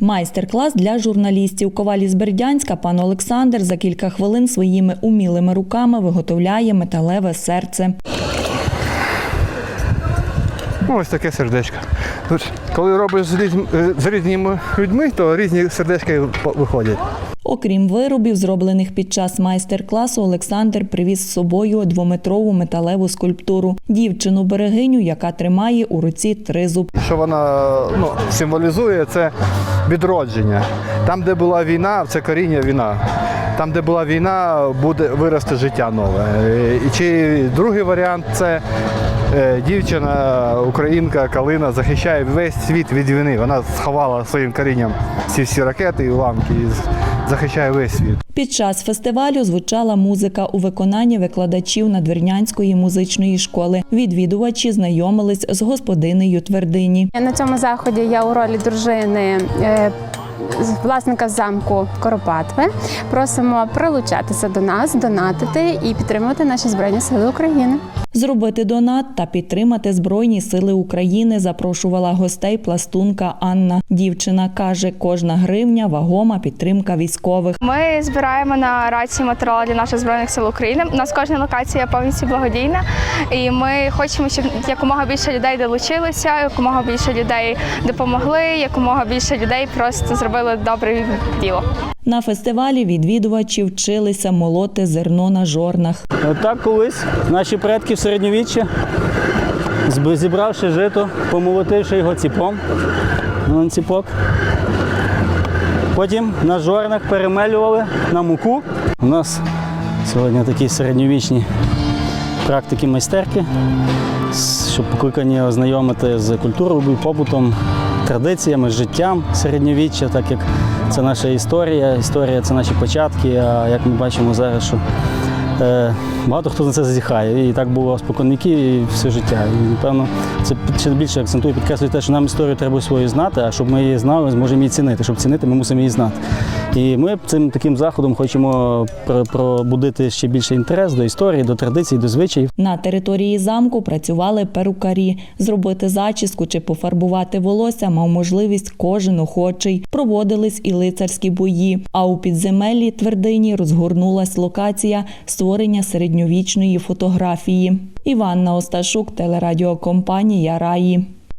Майстер-клас для журналістів. Ковалі з Бердянська пан Олександр за кілька хвилин своїми умілими руками виготовляє металеве серце. Ну, ось таке сердечко. Тут, коли робиш з, е, з різними людьми, то різні сердечка виходять. Окрім виробів, зроблених під час майстер-класу, Олександр привіз з собою двометрову металеву скульптуру дівчину берегиню, яка тримає у руці тризуб. Що вона ну, символізує, це відродження. Там, де була війна, це коріння війна. Там, де була війна, буде вирости життя нове. І чи другий варіант це е, дівчина, українка, Калина захищає весь світ від війни. Вона сховала своїм корінням всі всі ракети і уламки захищає весь світ. Під час фестивалю звучала музика у виконанні викладачів Надвірнянської музичної школи. Відвідувачі знайомились з господинею твердині. На цьому заході я у ролі дружини. е, Власника замку Коропатви просимо прилучатися до нас, донатити і підтримувати наші збройні сили України. Зробити донат та підтримати Збройні сили України запрошувала гостей пластунка Анна. Дівчина каже, кожна гривня вагома підтримка військових. Ми збираємо на рації матеріали для наших збройних сил України. У нас кожна локація повністю благодійна, і ми хочемо, щоб якомога більше людей долучилися, якомога більше людей допомогли, якомога більше людей просто зробили добре діло. На фестивалі відвідувачі вчилися молоти зерно на жорнах. Так колись наші предки в середньовіччі, зібравши жито, помолотивши його ціпом, на ціпок. Потім на жорнах перемелювали на муку. У нас сьогодні такі середньовічні практики майстерки, щоб покликані ознайомити з культурою, побутом, традиціями, життям середньовіччя, так як це наша історія. Історія це наші початки. А як ми бачимо зараз, що Е, Багато хто на це зазіхає. І так було споконвіків і все життя. І, напевно, це ще більше акцентує, підкреслює те, що нам історію треба свою знати, а щоб ми її знали, зможемо її цінити. Щоб цінити, ми мусимо її знати. І ми цим таким заходом хочемо про- пробудити ще більше інтерес до історії, до традицій, до звичаїв. На території замку працювали перукарі. Зробити зачіску чи пофарбувати волосся мав можливість кожен охочий. Проводились і лицарські бої. А у підземеллі твердині розгорнулась локація створення середньовічної фотографії. Іванна Осташук, телерадіокомпанія Раї.